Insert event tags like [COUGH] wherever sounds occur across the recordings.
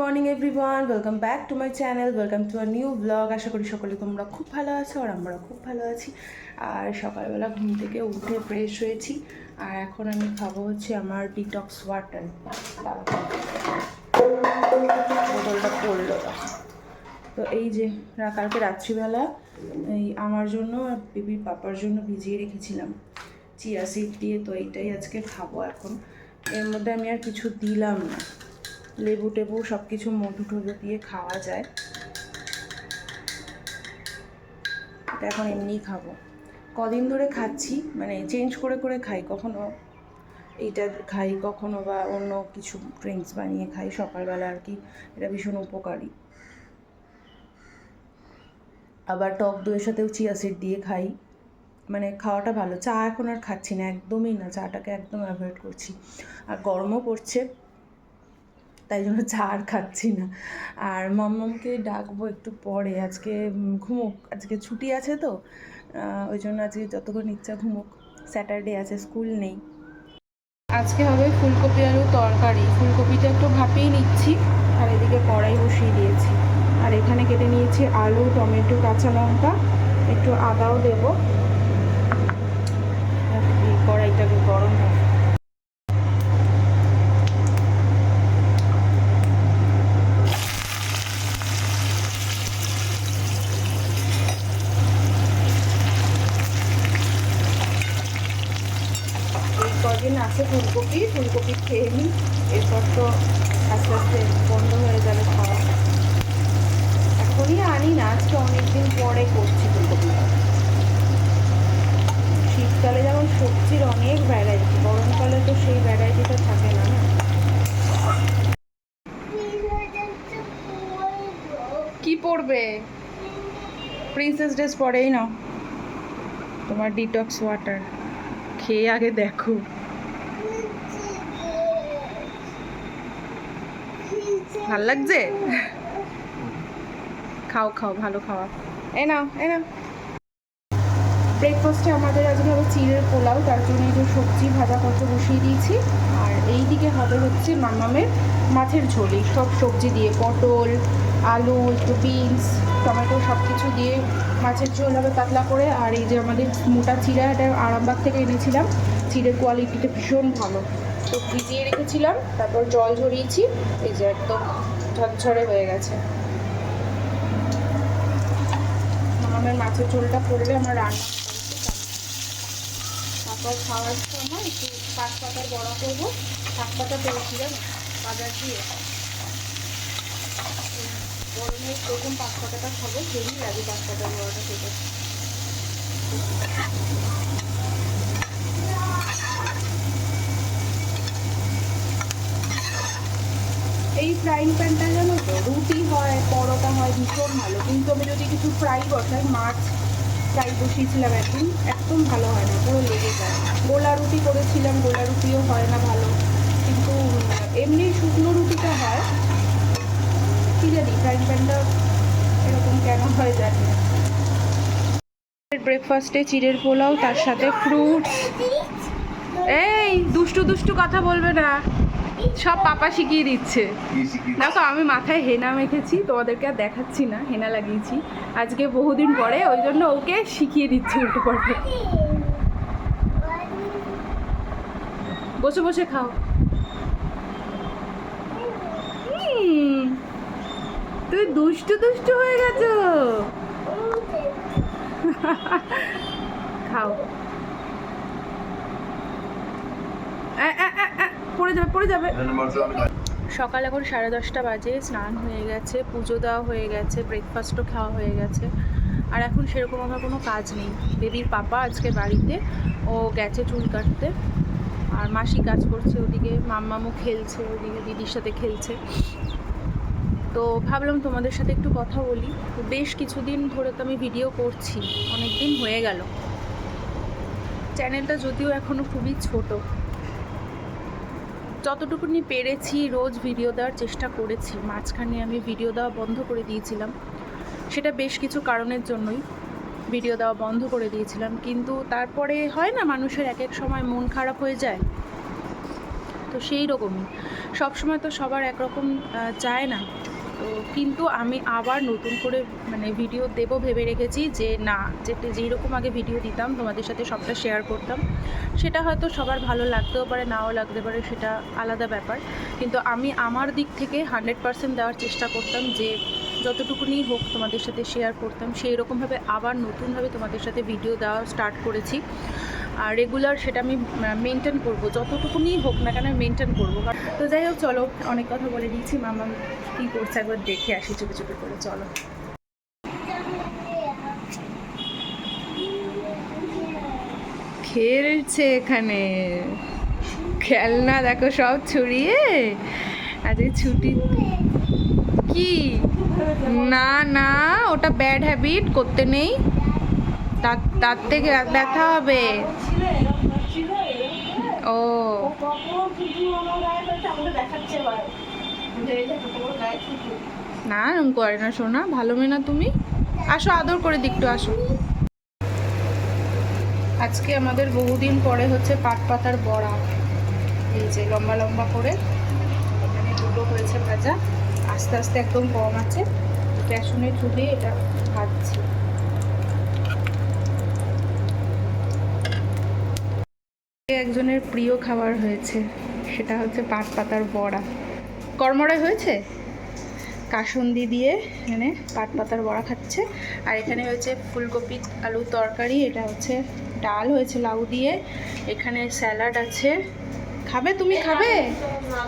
Morning everyone welcome back to my channel welcome to our new vlog আশা করি সকলে তোমরা খুব ভালো আছো আর আমরা খুব ভালো আছি। আর সকালবেলা ঘুম থেকে উঠে ফ্রেশ হয়েছি। আর এখন আমি খাব হচ্ছে আমার ডিটক্স ওয়াটার বোতলটা পড়ল। তো এই যে কালকে রাত্রিবেলা এই আমার জন্য আর বেবির পাপার জন্য ভিজিয়ে রেখেছিলাম। চিয়া সিড দিয়ে, তো এইটাই আজকে খাব এখন। এর মধ্যে আমি আর কিছু দিলাম না। লেবু টেবু সব কিছু মধু টধু দিয়ে খাওয়া যায়। এটা এখন এমনিই খাব। কদিন ধরে খাচ্ছি মানে চেঞ্জ করে করে খাই, কখনো এইটা খাই, কখনো বা অন্য কিছু ড্রিঙ্কস বানিয়ে খাই, সকালবেলা আর কি, এটা ভীষণ উপকারী। আবার টক দইয়ের সাথেও চিয়া সিড দিয়ে খাই মানে খাওয়াটা ভালো। চা এখন আর খাচ্ছি না, একদমই না, চাটাকে একদম অ্যাভয়েড করছি। আর গরমও পড়ছে। তাই জন্য চা আর খাচ্ছি না। আর মাম্মামকে ডাকবো একটু পরে। আজকে ঘুমোক। আজকে ছুটি আছে তো। ওই জন্য আজকে যতক্ষণ ইচ্ছা ঘুমোক। স্যাটারডে আছে, স্কুল নেই। আজকে হবে ফুলকপি আলু তরকারি। ফুলকপিটা একটু ভাপিয়ে নিচ্ছি। আর এদিকে কড়াই বসিয়ে দিয়েছি। আর এখানে কেটে নিয়েছি আলু, টমেটো, কাঁচা লঙ্কা। একটু আদাও দেবো। কড়াইটাকে গরম হোক এই কদিন আছে ফুলকপি ফুলকপি খেয়ে নিই এরপর তো আস্তে আস্তে বন্ধ হয়ে যাবে খাওয়া এখনই আনি না আজকে অনেকদিন পরে করছি ফুলকপিটা শীতকালে যেমন সবজির অনেক ভ্যারাইটি গরমকালে তো সেই ভ্যারাইটিটা থাকে না না? কি পড়বে প্রিন্সেস ড্রেস পরেই নাও। তোমার ডিটক্স ওয়াটার খেয়ে আগে দেখো। ভালো লাগছে? খাও খাও ভালো খাওয়া। এ নাও এ নাও। ব্রেকফাস্টে আমাদের আজকে হবে চিড়ের পোলাও, তার জন্য এই যে সবজি ভাজা কত বসিয়ে দিয়েছি। আর এই দিকে হবে হচ্ছে মামামের মাছের ঝোল। সব সবজি দিয়ে পটল, আলু, একটু বিনস, টমেটো সব কিছু দিয়ে মাছের ঝোল হবে পাতলা করে। আর এই যে আমাদের মোটা চিড়া, এটা আরামবাগ থেকে এনেছিলাম। চিড়ের কোয়ালিটিটা ভীষণ ভালো। তো ভিজিয়ে রেখেছিলাম, তারপর জল ঝরিয়েছি। এই যে একদম ঝরঝরে হয়ে গেছে। মামামের মাছের ঝোলটা পড়লে আমার রান্না। তারপর খাওয়ার সময় একটু পাতার বড়া করব। পাতা পেয়েছিলাম বাজার দিয়ে। গরমে প্রথম পাতাটা খাব হেভি লাগে পাতার বড়াটা খেতে। এই ফ্রাইং প্যানটা জানো তো? রুটি হয়, পরোটা হয়, ভীষণ ভালো। কিন্তু আমি যদি কিছু ফ্রাই বসাই, মাছ ফ্রাই বসিয়েছিলাম একদিন একদম ভালো হয় না পুরো লেগে যায়। গোলা রুটি করেছিলাম গোলা রুটিও হয় না ভালো। কিন্তু এমনি শুকনো রুটিটা হয়। কি জানি ফ্রাইং প্যানটা এরকম কেন হয় জানি ব্রেকফাস্টে চিড়ের পোলাও তার সাথে ফ্রুটস এই দুষ্টু দুষ্টু কথা বলবে না। সব পাপা শিখিয়ে দিচ্ছে। দেখো আমি মাথায় হেনা মেখেছি তোমাদেরকে আর দেখাচ্ছি না হেনা লাগিয়েছি। আজকে বহুদিন পরে ওই জন্য ওকে শিখিয়ে দিচ্ছি উল্টো পাল্টে। বসে বসে খাও। তুই দুষ্টু দুষ্টু হয়ে গেছো। খাও। পড়ে যাবে পড়ে যাবে। সকাল এখন সাড়ে দশটা বাজে, স্নান হয়ে গেছে, পুজো দেওয়া হয়ে গেছে ব্রেকফাস্টও খাওয়া হয়ে গেছে। আর এখন সেরকম আমার কোনো কাজ নেই। বেবির পাপা আজকে বাড়িতে, ও গেছে চুল কাটতে। আর মাসি কাজ করছে ওদিকে মাম্মামও খেলছে, ওদিকে দিদির সাথে খেলছে। তো ভাবলাম তোমাদের সাথে একটু কথা বলি। বেশ কিছুদিন ধরে তো আমি ভিডিও করছি অনেক দিন হয়ে গেল। চ্যানেলটা যদিও এখনও খুবই ছোট। যতটুকুনি পেরেছি রোজ ভিডিও দেওয়ার চেষ্টা করেছি, মাঝখানে আমি ভিডিও দেওয়া বন্ধ করে দিয়েছিলাম। সেটা বেশ কিছু কারণের জন্যই ভিডিও দেওয়া বন্ধ করে দিয়েছিলাম। কিন্তু তারপরে হয় না, মানুষের এক এক সময় মন খারাপ হয়ে যায়। তো সেই রকমই। সবসময় তো সবার একরকম চায় না। তো কিন্তু আমি আবার নতুন করে মানে ভিডিও দেবো ভেবে রেখেছি যে না যেটা যেইরকম আগে ভিডিও দিতাম, তোমাদের সাথে সবটা শেয়ার করতাম, সেটা হয়তো সবার ভালো লাগতেও পারে, নাও লাগতে পারে, সেটা আলাদা ব্যাপার। কিন্তু আমি আমার দিক থেকে হান্ড্রেড পারসেন্ট দেওয়ার চেষ্টা করতাম যে যতটুকুনি হোক তোমাদের সাথে শেয়ার করতাম সেই রকমভাবে আবার নতুনভাবে তোমাদের সাথে ভিডিও দেওয়া স্টার্ট করেছি। আর রেগুলার সেটা আমি মেনটেন করব। যতটুকুনি হোক না কেন মেনটেন করব। তো যাই হোক, চলো, অনেক কথা বলে দিয়েছি মামা কী করছে একবার দেখে আসি চুপি চুপি করে, চলো। খেলছে এখানে। খেলনা দেখো সব ছড়িয়ে। আজকে ছুটি। কি? না না, ওটা ব্যাড হ্যাবিট করতে নেই। তার থেকে ব্যথা হবে। ও। না এরকম করে না শোনা, ভালো মেয়ে না তুমি? আসো, আদর করে দিকটু আসো। আজকে আমাদের বহুদিন পরে হচ্ছে পাট পাতার বড়া। এই যে লম্বা লম্বা করে। এখানে দুটো হয়েছে ভাজা। আস্তে আস্তে একদম কম আছে। বেসনে চুলে এটা ভাজছি। একজনের প্রিয় খাবার হয়েছে সেটা হচ্ছে পাট পাতার বড়া। কর্মরায় হয়েছে? কাসন্দি দিয়ে এখানে পাট পাতার বড়া খাচ্ছে। আর এখানে হয়েছে ফুলকপি আলু তরকারি এটা হচ্ছে ডাল হয়েছে লাউ দিয়ে। এখানে স্যালাড আছে। খাবে তুমি? খাবে?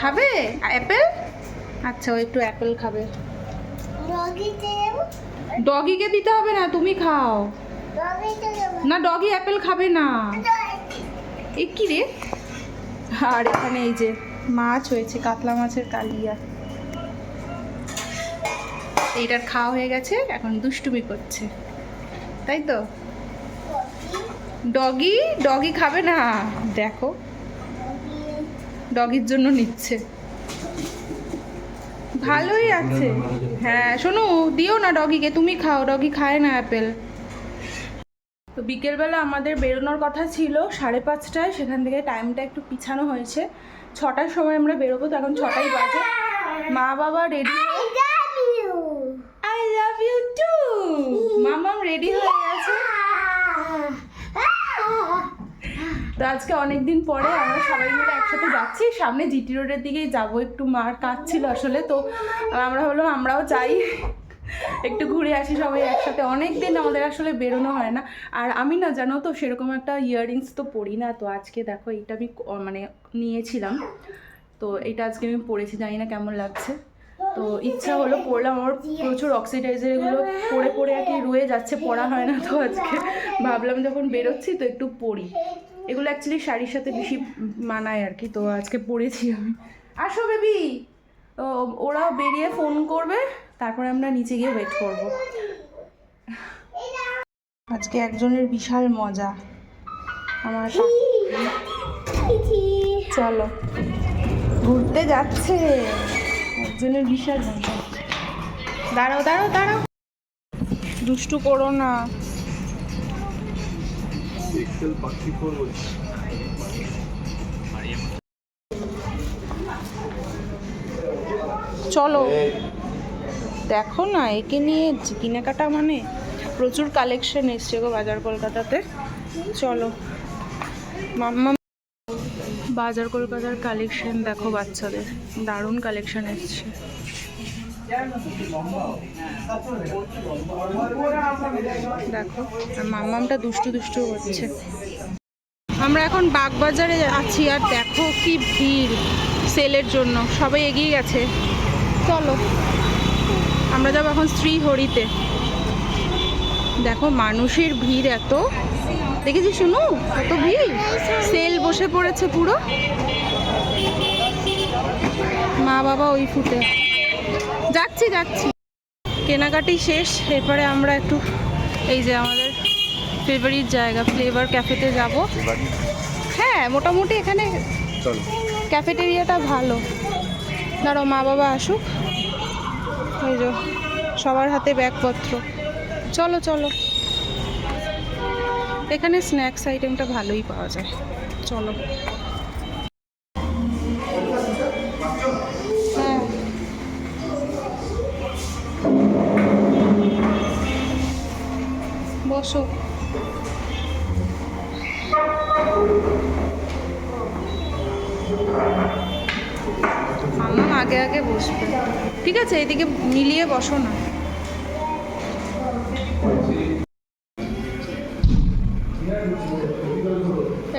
খাবে? অ্যাপেল? আচ্ছা ও একটু অ্যাপেল খাবে। ডগিকে দিতে হবে না তুমি খাও। না ডগি অ্যাপেল খাবে না। এ কি রে? আর এখানে এই যে মাছ হয়েছে, কাতলা মাছের কালিয়া। এইটার খাওয়া হয়ে গেছে, এখন দুষ্টুমি করছে। তাই তো? ডগি? ডগি খাবে না? দেখো। ডগির জন্য নিচ্ছে। ভালোই আছে। হ্যাঁ শোনো, দিও না ডগিকে, তুমি খাও, ডগি খায় না অ্যাপেল। তো বিকেলবেলা আমাদের বেরোনোর কথা ছিল সাড়ে পাঁচটায় সেখান থেকে টাইমটা একটু পিছানো হয়েছে। ছটার সময় আমরা বেরোবো তো এখন ছটাই বাজে। মা বাবা ready I love you too Mamam ready হয়ে গেছে। তো আজকে অনেক দিন পরে আমরা সবাই মিলে একসাথে যাচ্ছি। সামনে জিটি রোডের দিকেই যাব একটু মার কাজ ছিল আসলে তো আমরা ভাবলাম আমরাও যাই। একটু ঘুরে আসি সবাই একসাথে। অনেক দিন আমাদের আসলে বেরোনো হয় না। আর আমি না, জানো তো, সেরকম একটা ইয়াররিংস তো পরি না। তো আজকে দেখো এটা আমি মানে নিয়েছিলাম। তো এটা আজকে আমি পরেছি, জানি না কেমন লাগছে। তো ইচ্ছা হলো পড়লাম আমার প্রচুর অক্সিডাইজার এগুলো পরে পরে আর কি রয়ে যাচ্ছে, পড়া হয় না তো আজকে। ভাবলাম যখন বেরোচ্ছি তো একটু পড়ি এগুলো অ্যাকচুয়ালি শাড়ির সাথে বেশি মানায় আর কি। তো আজকে পড়েছি আমি। আসো বেবি তো ওরাও বেরিয়ে ফোন করবে। তারপরে আমরা নিচে গিয়ে ওয়েট করব। আজকে একজনের বিশাল মজা। আমার চলো। ঘুরতে যাচ্ছে। একজনের বিশাল মজা। দাঁড়াও দাঁড়াও দাঁড়াও। দুষ্টু করো না। চলো। দেখো না, একে নিয়ে কেনাকাটা মানে? প্রচুর কালেকশন এসছে গো বাজার কলকাতাতে। চলো। মাম্মা, বাজার কলকাতার কালেকশন দেখো বাচ্চাদের। দারুণ কালেকশন এসছে। দেখো মাম্মামটা দুষ্টু দুষ্টু হচ্ছে আমরা এখন বাগবাজারে আছি, আর দেখো কি ভিড় সেলের জন্য। সবাই এগিয়ে গেছে। চলো। আমরা যাব এখন শ্রীহরিতে। দেখো মানুষের ভিড় এত। দেখেছি শুনু? কত ভিড়? সেল বসে পড়েছে পুরো। মা বাবা ওই ফুটে। যাচ্ছি যাচ্ছি। কেনাকাটি শেষ। এরপরে আমরা একটু এই যে আমাদের ফেভারিট জায়গা ফ্লেভার ক্যাফেতে যাব। হ্যাঁ মোটামুটি এখানে চলো। ক্যাফেটেরিয়াটা ভালো। ধরো মা বাবা আসুক। এই যে, সবার হাতে ব্যাগপত্র। চলো চলো। এখানে স্ন্যাক্স আইটেমটা ভালোই পাওয়া যায়। চলো। হ্যাঁ। বসো। আমার আগে আগে বসবে। ঠিক আছে, এদিকে মিলিয়ে বসো না।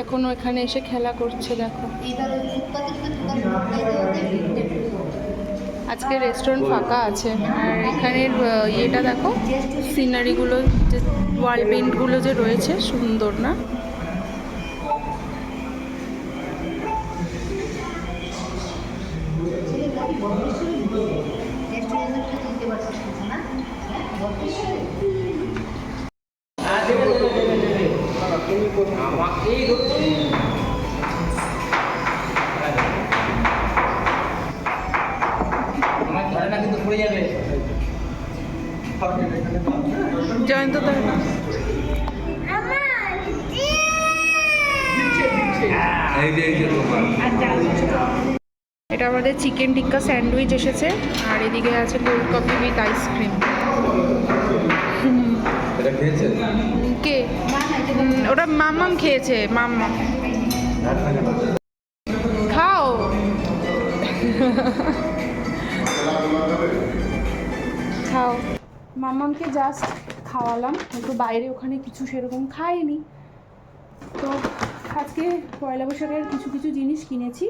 এখনও এখানে এসে খেলা করছে, দেখো। আজকে রেস্টুরেন্ট ফাঁকা আছে, আর এখানের ইয়েটা দেখো সিনারিগুলো যে ওয়াল পেন্টগুলো যে রয়েছে, সুন্দর না? জয়ন্ত দা এই যে এই যে তোমার এটা আমাদের চিকেন টিক্কা স্যান্ডউইচ এসেছে আর এদিকে আছে cold coffee with ice cream কে? ওটা মাম্মাম খেয়েছে মাম্মাম খাও। খাও। মাম্মামকে জাস্ট খাওয়ালাম একটু বাইরে ওখানে কিছু সেরকম খায়নি তো আজকে পয়লা বৈশাখের কিছু কিছু জিনিস কিনেছি,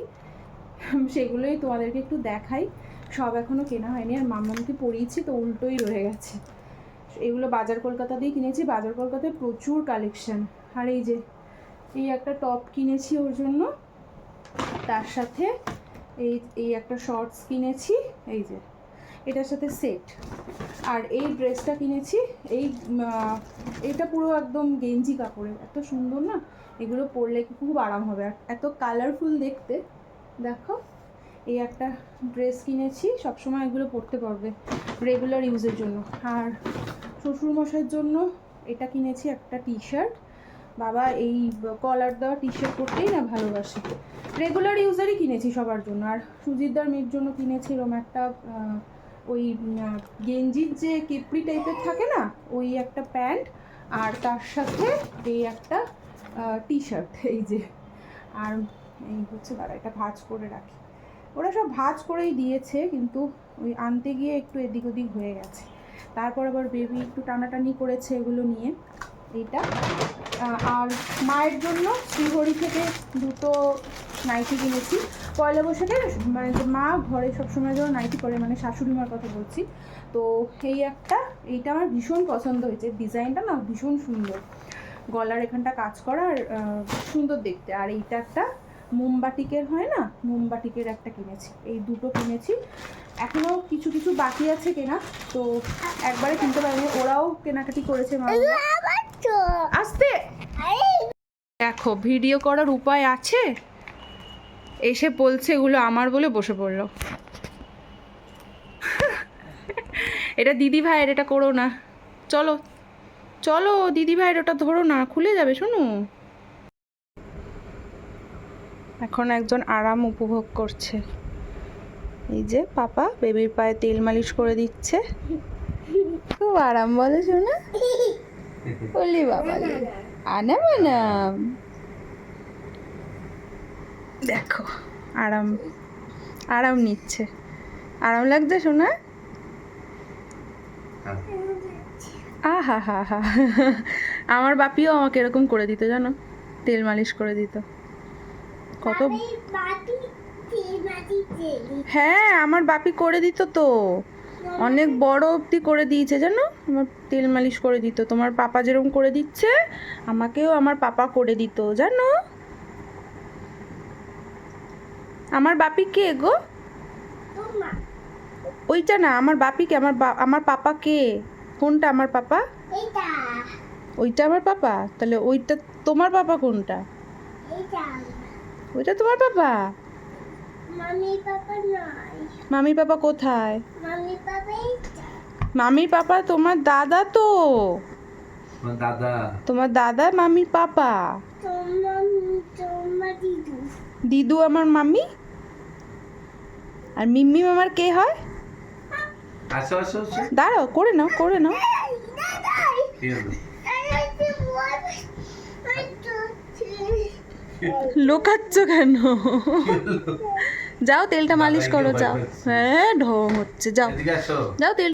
সেগুলোই তোমাদেরকে একটু দেখাই। সব এখনও কেনা হয়নি, আর মাম্মামকে পরিয়েছি, তো উল্টোই রয়ে গেছে। এগুলো বাজার কলকাতা দিয়ে কিনেছি, বাজার কলকাতায় প্রচুর কালেকশন আর এই যে, এই একটা টপ কিনেছি ওর জন্য, তার সাথে এই এই একটা শর্টস কিনেছি, এই যে, এটার সাথে সেট আর এই ড্রেসটা কিনেছি, এই এটা পুরো একদম গেঞ্জি কাপড়ের, এত সুন্দর না? এগুলো পরলে খুব আরাম হবে। আর এত কালারফুল দেখতে, দেখো, এই একটা ড্রেস কিনেছি, সবসময় এগুলো পরতে পারবে রেগুলার ইউজের জন্য। আর শ্বশুরমশাইয়ের জন্য এটা কিনেছি একটা টি শার্ট বাবা এই কলার দেওয়া টি শার্ট পরতেই না ভালোবাসে। রেগুলার ইউজারই কিনেছি সবার জন্য। আর সুজিতদার মেয়ের জন্য কিনেছি এরকম একটা ওই গেঞ্জির যে কেপড়ি টাইপের থাকে না, ওই একটা প্যান্ট, আর তার সাথে এই একটা টি শার্ট এই যে। আর এই হচ্ছে দাঁড়া, এটা ভাজ করে রাখি। ওরা সব ভাজ করেই দিয়েছে, কিন্তু ওই আনতে গিয়ে একটু এদিক ওদিক হয়ে গেছে। তারপর আবার বেবি একটু টানাটানি করেছে এগুলো নিয়ে। এইটা আর মায়ের জন্য শ্রীহরি থেকে দুটো নাইটি কিনেছি। পয়লা বৈশাখে মানে মা ঘরে সবসময় যেন নাইটি পরে মানে শাশুড়ি মার কথা বলছি। তো এই একটা, এইটা আমার ভীষণ পছন্দ হয়েছে। ডিজাইনটা না ভীষণ সুন্দর। গলার এখানটা কাজ করা আর সুন্দর দেখতে। আর এইটা একটা মোমবাটিকের হয় না মোমবাটিকের একটা কিনেছি। এই দুটো কিনেছি। এখনও কিছু কিছু বাকি আছে কেনা তো একবারে কিনতে পারিনি ওরাও কেনাকাটি করেছে আসতে! দেখো ভিডিও করার উপায় আছে? এসে বলছে এগুলো আমার বলে বসে পড়ল। এটা দিদি ভাইয়ের এটা করো না। চলো চলো দিদি ভাইয়ের ওটা ধরো না খুলে যাবে শোনো। এখন একজন আরাম উপভোগ করছে। এই যে পাপা বেবির পায়ে তেল মালিশ করে দিচ্ছে। খুব আরাম বলে শোনা বলি বাবা আনাম আনাম দেখো, আরাম আরাম নিচ্ছে। আরাম লাগছে শোনা আহা, হা হা। আমার বাপিও আমাকে এরকম করে দিত জানো? তেল মালিশ করে দিত। কত হ্যাঁ আমার বাপি করে দিত তো। অনেক বড় অবধি করে দিয়েছে জানো? আমার তেল মালিশ করে দিত। তোমার পাপা যেরকম করে দিচ্ছে আমাকেও আমার পাপা করে দিত জানো? আমার বাপি কে গো? ওইটা না আমার বাপি কে? আমার আমার পাপা কে? কোনটা আমার পাপা? ওইটা আমার পাপা? তাহলে ওইটা তোমার পাপা কোনটা? ওইটা তোমার পাপা? মামি পাপা কোথায়? মামি পাপা মামির পাপা তোমার দাদা তো? তোমার দাদা? তোমার দাদা মামির পাপা? দিদু। দিদু আমার মামি? আর মিম্মি মামার কে হয়? আসো আসো আসো। দাঁড়াও করে নাও করে নাও কি হলো? লোকাচ্ছ কেন? [LAUGHS] যাও তেলটা মালিশ করো যাও। হ্যাঁ ঢং হচ্ছে যাও। যাও তেল